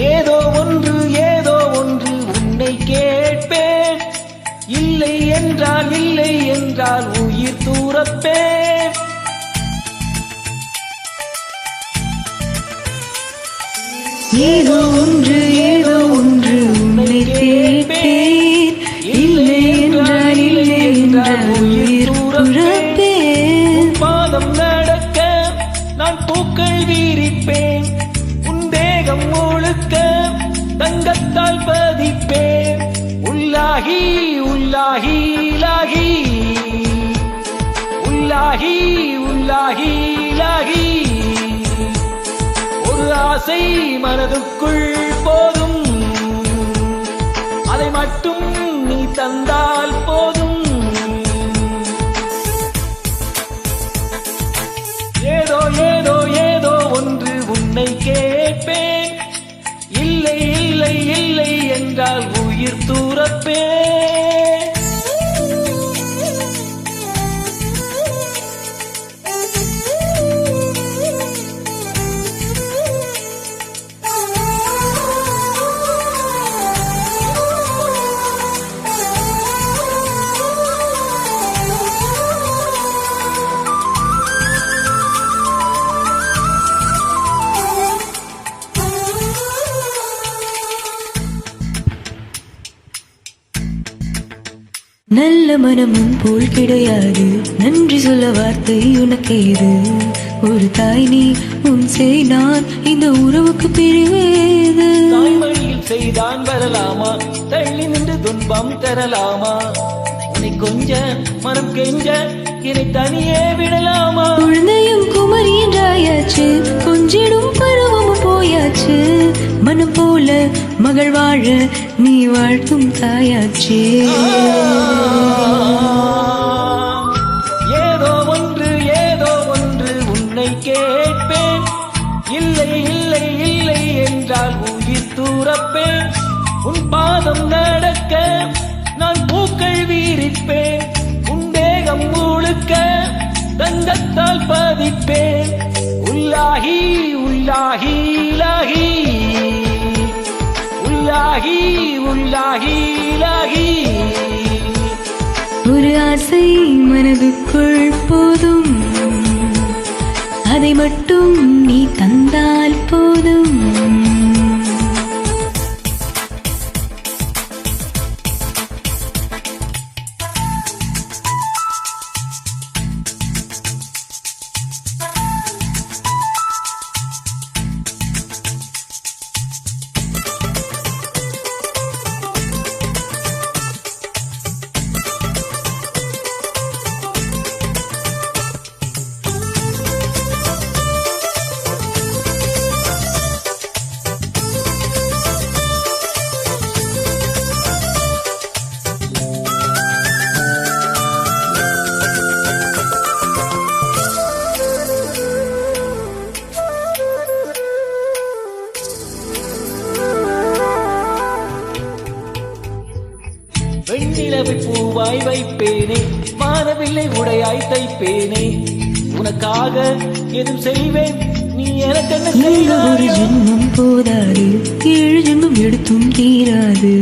ஏதோ ஒன்று ஏதோ ஒன்று உன்னை கேட்பேன். இல்லை என்றால் இல்லை என்றால் உயிர் தூரப்பேன். ஏதோ ஒன்று ஏதோ ஒன்று உன்னை கேட்பேன். உல்லாஹி லாகி உல்லாஹி உல்லாஹி லாகி ஒரு ஆசை மனதுக்குள் போதும். அதை மட்டும் நீ தந்தால் போதும். ஏதோ ஏதோ ஏதோ ஒன்று உன்னை கேட்பேன். இல்லை இல்லை இல்லை என்றால் ir tudo bem. நல்ல மனமும் போல் கிடையாது. நன்றி சொல்ல வார்த்தை உனக்கேது? ஒரு தாய் நீ உன் செய் நான் இந்த உறவுக்கு பிரிவேது செய்தான் வரலாமா? தள்ளி நின்று துன்பம் தரலாமா? உன்னை கொஞ்ச மனம் கெஞ்ச என்னை தனியே விடலாமா? குழந்தையும் குமரி என்றாயாச்சு. கொஞ்சிடும் பருவமும் போயாச்சு. மனம் போல மகள் வாழ நீ வாழ்த்தும் தாயாச்சே. ஏதோ ஒன்று ஏதோ ஒன்று உன்னை கேட்பேன். இல்லை இல்லை இல்லை என்றால் உயிர் தூரப்பேன். உன் பாதம் நடக்க நான் பூக்கள் வீரிப்பேன். உன் தேகம் முழுக்க தங்கத்தால் பதிப்பேன். உள்ளாகி உள்ளாகி லாகி உல்லாகி உல்லாகி லாகி ஒரு ஆசை மனதுக்குள் போதும். அதை மட்டும் நீ தந்தாய். பூவாய் வைப்பேனே வானவில்லை உடையாய் தைப்பேனே. உனக்காக எதுவும் செய்வேன் நீ எனக்கு ஒரு ஜென்மம் போதாது ஏழு ஜென்மம் எடுத்தும் தீராது.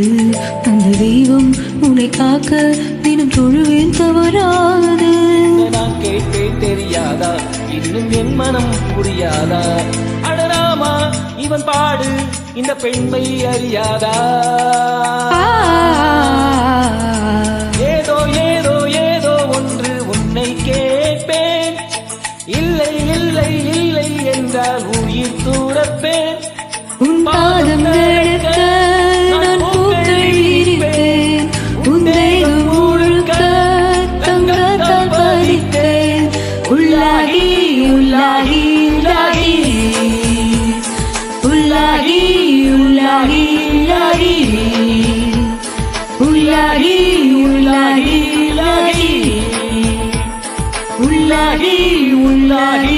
அந்த தெய்வம் உன்னை காக்க தினம் தொழுவேன் தவறாது. நான் கேட்பேன் தெரியாதா? இன்னும் என் மனம் புரியாதா? அடராமா இவன் பாடு இந்த பெண்மை அறியாதா? இல்லை இல்லை இல்லை என்றால் உயிர் தூரப்பேன் உள்ளது